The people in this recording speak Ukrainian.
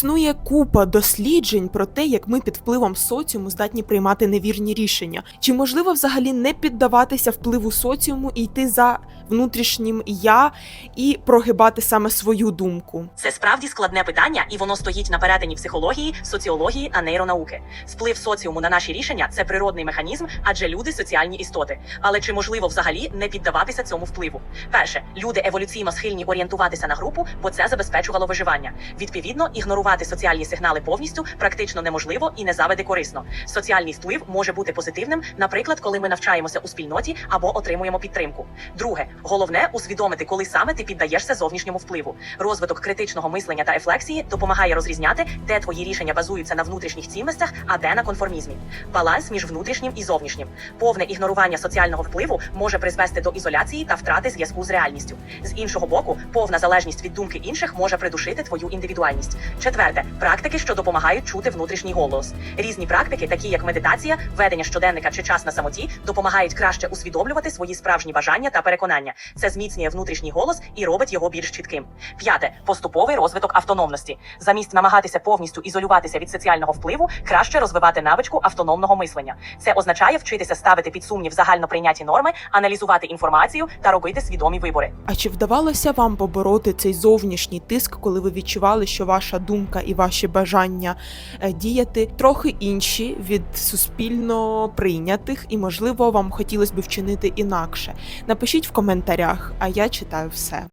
Існує купа досліджень про те, як ми під впливом соціуму здатні приймати невірні рішення. Чи можливо взагалі не піддаватися впливу соціуму і йти за внутрішнім я і прогибати саме свою думку? Це справді складне питання, і воно стоїть на перетині психології, соціології та нейронауки. Вплив соціуму на наші рішення це природний механізм, адже люди соціальні істоти. Але чи можливо взагалі не піддаватися цьому впливу? Перше, люди еволюційно схильні орієнтуватися на групу, бо це забезпечувало виживання. Відповідно, ігнорувати соціальні сигнали повністю практично неможливо і не заведе корисно. Соціальний вплив може бути позитивним, наприклад, коли ми навчаємося у спільноті або отримуємо підтримку. Друге, головне усвідомити, коли саме ти піддаєшся зовнішньому впливу. Розвиток критичного мислення та рефлексії допомагає розрізняти, де твої рішення базуються на внутрішніх цінностях, а де на конформізмі. Баланс між внутрішнім і зовнішнім. Повне ігнорування соціального впливу може призвести до ізоляції та втрати зв'язку з реальністю. З іншого боку, повна залежність від думки інших може придушити твою індивідуальність. Четверте, практики, що допомагають чути внутрішній голос. Різні практики, такі як медитація, ведення щоденника чи час на самоті, допомагають краще усвідомлювати свої справжні бажання та переконання. Це зміцнює внутрішній голос і робить його більш чітким. П'яте поступовий розвиток автономності. Замість намагатися повністю ізолюватися від соціального впливу, краще розвивати навичку автономного мислення. Це означає вчитися ставити під сумнів загально прийняті норми, аналізувати інформацію та робити свідомі вибори. А чи вдавалося вам побороти цей зовнішній тиск, коли ви відчували, що ваша думка і ваші бажання е, діяти трохи інші від суспільно прийнятих, і можливо вам хотілося б вчинити інакше? Напишіть в коментарях, а я читаю все.